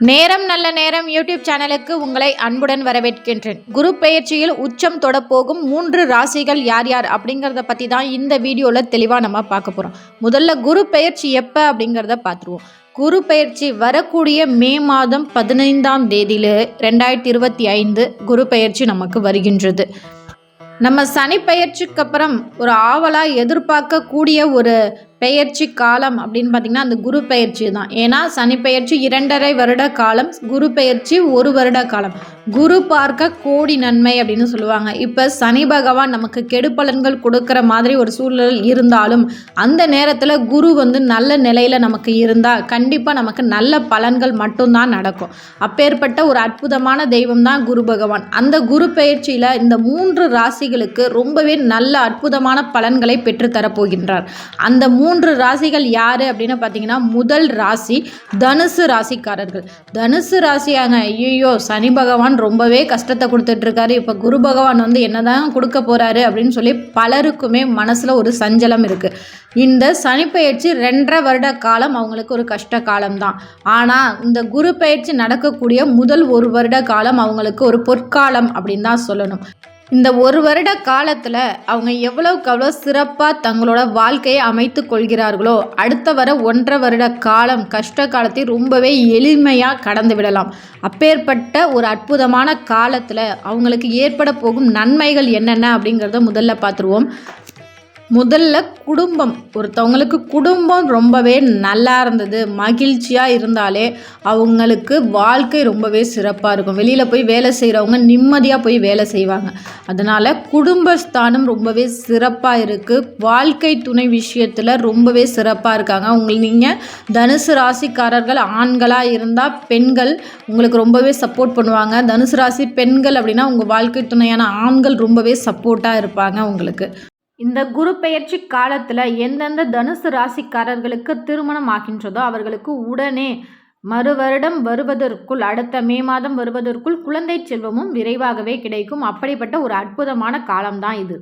நேரம் நல்ல நேரம் யூடியூப் சேனலுக்கு உங்களை அன்புடன் வரவேற்கின்றேன். குரு பெயர்ச்சியில் உச்சம் தொடப்போகும் மூன்று ராசிகள் யார் யார் அப்படிங்கிறத பற்றி தான் இந்த வீடியோவில் தெளிவாக நம்ம பார்க்க போகிறோம் முதல்ல குரு பெயர்ச்சி எப்போ அப்படிங்கிறத பார்த்துருவோம். குரு பெயர்ச்சி வரக்கூடிய மே மாதம் பதினைந்தாம் தேதியில் ரெண்டாயிரத்தி இருபத்தி ஐந்து குரு பெயர்ச்சி நமக்கு வருகின்றது. நம்ம சனி பெயர்ச்சிக்கு அப்புறம் ஒரு ஆவலாக எதிர்பார்க்கக்கூடிய ஒரு பெயர்ச்சி காலம் அப்படின்னு பார்த்திங்கன்னா அந்த குரு பெயர்ச்சி தான். ஏன்னா சனி பெயர்ச்சி இரண்டரை வருட காலம் குரு பெயர்ச்சி ஒரு வருட காலம். குரு பார்க்க கோடி நன்மை அப்படின்னு சொல்லுவாங்க. இப்போ சனி பகவான் நமக்கு கெடுபலன்கள் கொடுக்குற மாதிரி ஒரு சூழல் இருந்தாலும் அந்த நேரத்தில் குரு வந்து நல்ல நிலையில் நமக்கு இருந்தால் கண்டிப்பாக நமக்கு நல்ல பலன்கள் மட்டும்தான் நடக்கும். அப்பேற்பட்ட ஒரு அற்புதமான தெய்வம் தான் குரு பகவான். அந்த குரு பயிற்சியில் இந்த மூன்று ராசிகளுக்கு ரொம்பவே நல்ல அற்புதமான பலன்களை பெற்றுத்தரப்போகின்றார். அந்த மூன்று ராசிகள் யார் அப்படின்னு பார்த்தீங்கன்னா முதல் ராசி தனுசு ராசிக்காரர்கள். தனுசு ராசியாங்க ஐயோ சனி பகவான் ரொம்பவே கஷ்டத்தை கொடுத்துட்ருக்காரு இப்போ குரு பகவான் வந்து என்னதான் கொடுக்க போகிறாரு அப்படின்னு சொல்லி பலருக்குமே மனசில் ஒரு சஞ்சலம் இருக்குது இந்த சனிப்பெயர்ச்சி ரெண்டரை வருட காலம் அவங்களுக்கு ஒரு கஷ்ட காலம்தான். ஆனால் இந்த குரு பயிற்சி நடக்கக்கூடிய முதல் ஒரு வருட காலம் அவங்களுக்கு ஒரு பொற்காலம் அப்படின்னு தான் சொல்லணும். இந்த ஒரு வருட காலத்தில் அவங்க எவ்வளோக்கு அவ்வளோ சிறப்பாக தங்களோட வாழ்க்கையை அமைத்து கொள்கிறார்களோ அடுத்த வர ஒன்றரை வருட காலம் கஷ்ட காலத்தை ரொம்பவே எளிமையாக கடந்து விடலாம். அப்பேற்பட்ட ஒரு அற்புதமான காலத்தில் அவங்களுக்கு ஏற்பட போகும் நன்மைகள் என்னென்ன அப்படிங்கிறத முதல்ல பார்த்துருவோம். முதல்ல குடும்பம். ஒருத்தவங்களுக்கு குடும்பம் ரொம்பவே நல்லா இருந்தது. மகிழ்ச்சியாக இருந்தாலே அவங்களுக்கு வாழ்க்கை ரொம்பவே சிறப்பாக இருக்கும். வெளியில் போய் வேலை செய்கிறவங்க நிம்மதியாக போய் வேலை செய்வாங்க. அதனால் குடும்பஸ்தானம் ரொம்பவே சிறப்பாக இருக்குது வாழ்க்கை துணை விஷயத்தில் ரொம்பவே சிறப்பாக இருக்காங்க. உங்கள் நீங்கள் தனுசு ராசிக்காரர்கள் ஆண்களாக இருந்தால் பெண்கள் உங்களுக்கு ரொம்பவே சப்போர்ட் பண்ணுவாங்க. தனுசு ராசி பெண்கள் அப்படின்னா உங்கள் வாழ்க்கை துணையான ஆண்கள் ரொம்பவே சப்போர்ட்டாக இருப்பாங்க உங்களுக்கு. இந்த குரு பெயர்ச்சி காலத்தில் எந்தெந்த தனுசு ராசிக்காரர்களுக்கு திருமணம் ஆகின்றதோ அவர்களுக்கு உடனே மறு வருடம் வருவதற்குள் அடுத்த மே மாதம் வருவதற்குள் குழந்தை செல்வமும் விரைவாகவே கிடைக்கும். அப்படிப்பட்ட ஒரு அற்புதமான காலம்தான் இது.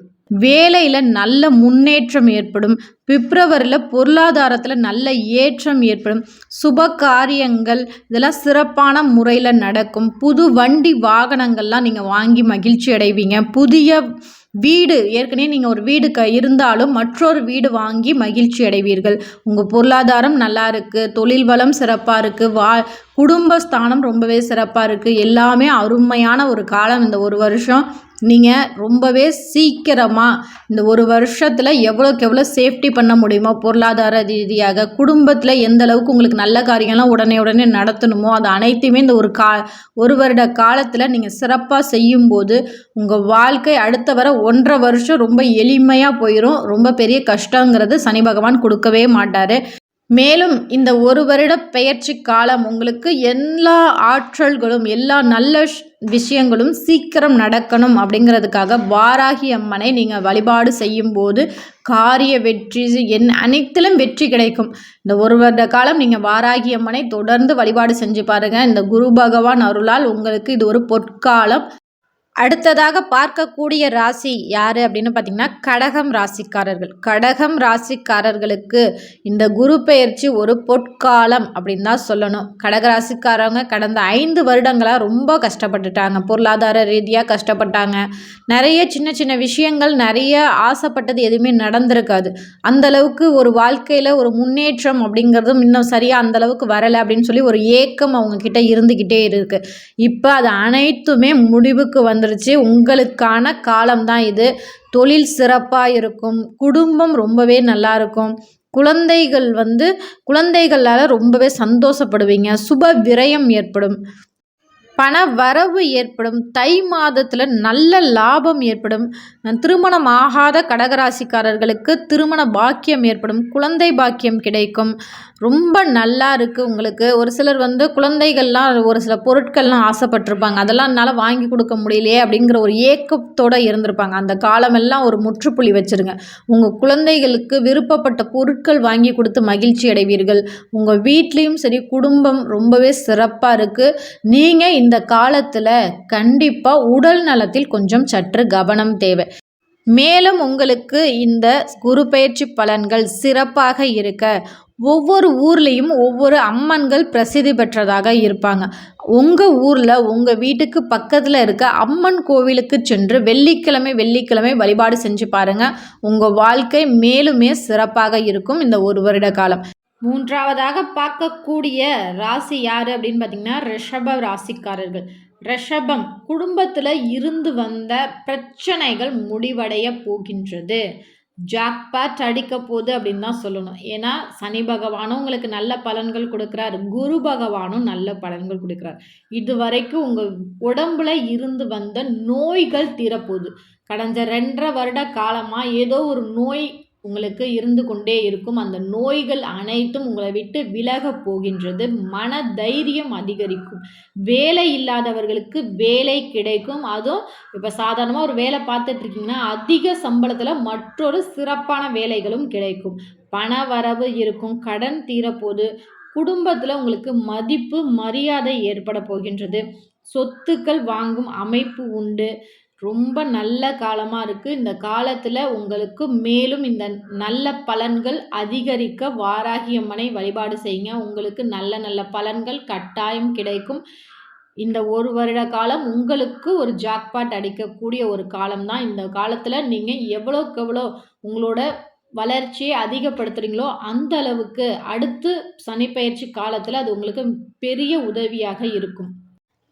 வேலையில் நல்ல முன்னேற்றம் ஏற்படும். பிப்ரவரியில் பொருளாதாரத்தில் நல்ல ஏற்றம் ஏற்படும். சுப காரியங்கள் இதெல்லாம் சிறப்பான முறையில் நடக்கும். புது வண்டி வாகனங்கள்லாம் நீங்கள் வாங்கி மகிழ்ச்சி அடைவீங்க. புதிய வீடு. ஏற்கனவே நீங்கள் ஒரு வீடு க இருந்தாலும் மற்றொரு வீடு வாங்கி மகிழ்ச்சி அடைவீர்கள். உங்கள் பொருளாதாரம் நல்லா இருக்குது தொழில் வளம் சிறப்பாக இருக்குது வா குடும்பஸ்தானம் ரொம்பவே சிறப்பாக இருக்குது எல்லாமே அருமையான ஒரு காலம் இந்த ஒரு வருஷம். நீங்கள் ரொம்பவே சீக்கிரமாக இந்த ஒரு வருஷத்தில் எவ்வளோக்கு எவ்வளோ சேஃப்டி பண்ண முடியுமோ பொருளாதார ரீதியாக குடும்பத்தில் எந்த அளவுக்கு உங்களுக்கு நல்ல காரியங்கள்லாம் உடனே உடனே நடத்தணுமோ அது அனைத்தையுமே இந்த ஒரு கா ஒரு வருட காலத்தில் நீங்கள் சிறப்பாக செய்யும்போது உங்கள் வாழ்க்கை அடுத்த வர ஒன்றரை வருஷம் ரொம்ப எளிமையாக போயிடும் ரொம்ப பெரிய கஷ்டங்கிறது சனி பகவான் கொடுக்கவே மாட்டார். மேலும் இந்த ஒரு வருட பெயர்ச்சி காலம் உங்களுக்கு எல்லா ஆற்றல்களும் எல்லா நல்ல விஷயங்களும் சீக்கிரம் நடக்கணும் அப்படிங்கிறதுக்காக வாராகி அம்மனை நீங்கள் வழிபாடு செய்யும்போது காரிய வெற்றி என் அனைத்திலும் வெற்றி கிடைக்கும். இந்த ஒரு வருட காலம் நீங்கள் வாராகி அம்மனை தொடர்ந்து வழிபாடு செஞ்சு பாருங்கள் இந்த குரு பகவான் அருளால் உங்களுக்கு இது ஒரு பொற்காலம். அடுத்ததாக பார்க்கக்கூடிய ராசி யார் அப்படின்னு பார்த்தீங்கன்னா கடகம் ராசிக்காரர்கள். கடகம் ராசிக்காரர்களுக்கு இந்த குரு பெயர்ச்சி ஒரு பொற்காலம் அப்படின்னு தான் சொல்லணும். கடக ராசிக்காரவங்க கடந்த ஐந்து வருடங்களாக ரொம்ப கஷ்டப்பட்டுட்டாங்க. பொருளாதார ரீதியாக கஷ்டப்பட்டாங்க. நிறைய சின்ன சின்ன விஷயங்கள் நிறைய ஆசைப்பட்டது எதுவுமே நடந்திருக்காது. அந்தளவுக்கு ஒரு வாழ்க்கையில் ஒரு முன்னேற்றம் அப்படிங்கிறதும் இன்னும் சரியாக அந்தளவுக்கு வரலை அப்படின்னு சொல்லி ஒரு ஏக்கம் அவங்கக்கிட்ட இருந்துக்கிட்டே இருக்குது இப்போ அது அனைத்துமே முடிவுக்கு வந்து வந்துருச்சு. உங்களுக்கான காலம்தான் இது. தொழில் சிறப்பாக இருக்கும். குடும்பம் ரொம்பவே நல்லா இருக்கும். குழந்தைகள் வந்து குழந்தைகளால் ரொம்பவே சந்தோஷப்படுவீங்க. சுப விரயம் ஏற்படும். பண வரவு ஏற்படும். தை மாதத்தில் நல்ல லாபம் ஏற்படும். திருமணம் ஆகாத கடகராசிக்காரர்களுக்கு திருமண பாக்கியம் ஏற்படும். குழந்தை பாக்கியம் கிடைக்கும். ரொம்ப நல்லா இருக்குது உங்களுக்கு. ஒரு சிலர் வந்து குழந்தைகள்லாம் ஒரு சில பொருட்கள்லாம் ஆசைப்பட்டிருப்பாங்க. அதெல்லாம் என்னால் வாங்கி கொடுக்க முடியலையே அப்படிங்கிற ஒரு ஏக்கத்தோடு இருந்திருப்பாங்க. அந்த காலமெல்லாம் ஒரு முற்றுப்புள்ளி வச்சுருங்க. உங்கள் குழந்தைகளுக்கு விருப்பப்பட்ட பொருட்கள் வாங்கி கொடுத்து மகிழ்ச்சி அடைவீர்கள். உங்கள் வீட்லேயும் சரி குடும்பம் ரொம்பவே சிறப்பாக இருக்குது நீங்கள் இந்த காலத்தில் கண்டிப்பாக உடல் நலத்தில் கொஞ்சம் சற்று கவனம் தேவை. மேலும் உங்களுக்கு இந்த குரு பயிற்சி பலன்கள் சிறப்பாக இருக்க ஒவ்வொரு ஊர்லேயும் ஒவ்வொரு அம்மன்கள் பிரசித்தி பெற்றதாக இருப்பாங்க. உங்கள் ஊரில் உங்கள் வீட்டுக்கு பக்கத்தில் இருக்க அம்மன் கோவிலுக்கு சென்று வெள்ளிக்கிழமை வெள்ளிக்கிழமை வழிபாடு செஞ்சு பாருங்கள் உங்கள் வாழ்க்கை மேலுமே சிறப்பாக இருக்கும் இந்த ஒரு வருட காலம். மூன்றாவதாக பார்க்கக்கூடிய ராசி யார் அப்படின்னு பார்த்தீங்கன்னா ரிஷப ராசிக்காரர்கள். ரிஷபம் குடும்பத்தில் இருந்து வந்த பிரச்சனைகள் முடிவடைய போகின்றது. ஜாக்பாட் அடிக்க போகுது அப்படின்னு தான் சொல்லணும். ஏன்னா சனி பகவானும் உங்களுக்கு நல்ல பலன்கள் கொடுக்குறாரு. குரு பகவானும் நல்ல பலன்கள் கொடுக்குறாரு. இது வரைக்கும் உங்கள் உடம்புல இருந்து வந்த நோய்கள் தீரப்போகுது. கடந்த ரெண்டரை வருட காலமாக ஏதோ ஒரு நோய் உங்களுக்கு இருந்து கொண்டே இருக்கும். அந்த நோய்கள் அனைத்தும் உங்களை விட்டு விலக போகின்றது. மன தைரியம் அதிகரிக்கும். வேலை இல்லாதவர்களுக்கு வேலை கிடைக்கும். அதுவும் இப்போ சாதாரணமாக ஒரு வேலை பார்த்துட்டு இருக்கீங்கன்னா அதிக சம்பளத்தில் மற்றொரு சிறப்பான வேலைகளும் கிடைக்கும். பண வரவு இருக்கும். கடன் தீரப்போது குடும்பத்தில் உங்களுக்கு மதிப்பு மரியாதை ஏற்பட போகின்றது. சொத்துக்கள் வாங்கும் அமைப்பு உண்டு. ரொம்ப நல்ல காலமாக இருக்குது இந்த காலத்தில் உங்களுக்கு மேலும் இந்த நல்ல பலன்கள் அதிகரிக்க வாராகியம்மனை வழிபாடு செய்யுங்க. உங்களுக்கு நல்ல நல்ல பலன்கள் கட்டாயம் கிடைக்கும். இந்த ஒரு வருட காலம் உங்களுக்கு ஒரு ஜாக்பாட் அடிக்கக்கூடிய ஒரு காலம் தான். இந்த காலத்தில் நீங்கள் எவ்வளோக்கு எவ்வளோ உங்களோட வளர்ச்சியை அதிகப்படுத்துகிறீங்களோ அந்த அளவுக்கு அடுத்து சனிப்பயிற்சி காலத்தில் அது உங்களுக்கு பெரிய உதவியாக இருக்கும்.